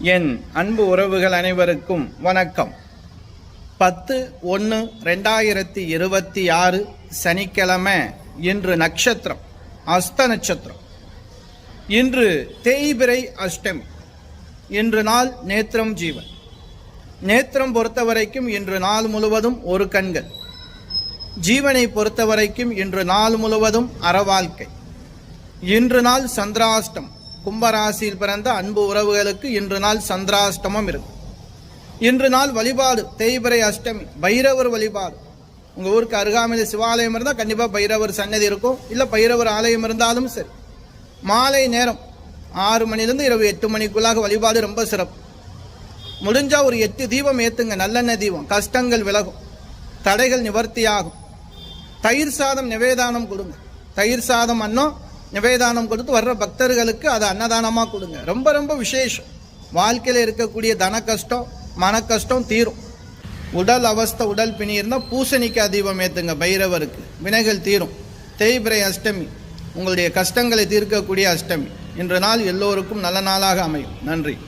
என் அன்பு உறவுகள் அனைவருக்கும் வணக்கம். பத்து ஒன்று ரெண்டாயிரத்தி இருபத்தி ஆறு சனிக்கிழமை இன்று நட்சத்திரம் அஸ்த நட்சத்திரம். இன்று தேய்பிரை அஷ்டமி இன்று நாள் நேத்திரம் ஜீவன். நேத்திரம் பொறுத்தவரைக்கும் இன்று நாள் முழுவதும் ஒரு கண்கள். ஜீவனை பொறுத்தவரைக்கும் இன்று நாள் முழுவதும் அறவாழ்க்கை. இன்று நாள் சந்திராஷ்டம் கும்பராசியில் பிறந்த அன்பு உறவுகளுக்கு இன்று நாள் சந்திராஷ்டமம் இருக்கும் இன்று நாள் வழிபாடு தேய்பிரை அஷ்டமி பைரவர் வழிபாடு. உங்கள் ஊருக்கு அருகாமையில் சிவாலயம் இருந்தால் கண்டிப்பாக பைரவர் சன்னதி இருக்கும். இல்லை பைரவர் ஆலயம் இருந்தாலும் சரி. மாலை நேரம் ஆறு மணிலேருந்து இரவு எட்டு மணிக்குள்ளாக வழிபாடு ரொம்ப சிறப்பு. முடிஞ்சால் ஒரு எட்டு தீபம் ஏற்றுங்க நல்லெண்ணெய் தீபம். கஷ்டங்கள் விலகும். தடைகள் நிவர்த்தியாகும். தயிர் சாதம் நிவேதானம் கொடுங்க. தயிர் சாதம் அன்னும் நிவேதானம் கொடுத்து வர்ற பக்தர்களுக்கு அதை அன்னதானமாக கொடுங்க. ரொம்ப ரொம்ப விசேஷம். வாழ்க்கையில் இருக்கக்கூடிய தன கஷ்டம் மன கஷ்டம் தீரும். உடல் அவஸ்தை உடல் பிணி இருந்தால் பூசணிக்காய் தீபம் ஏற்றுங்க பைரவருக்கு. வினைகள் தீரும். தேய்பிரை அஷ்டமி. உங்களுடைய கஷ்டங்களை தீர்க்கக்கூடிய அஷ்டமி. இன்று நாள் எல்லோருக்கும் நல்ல நாளாக அமையும். நன்றி.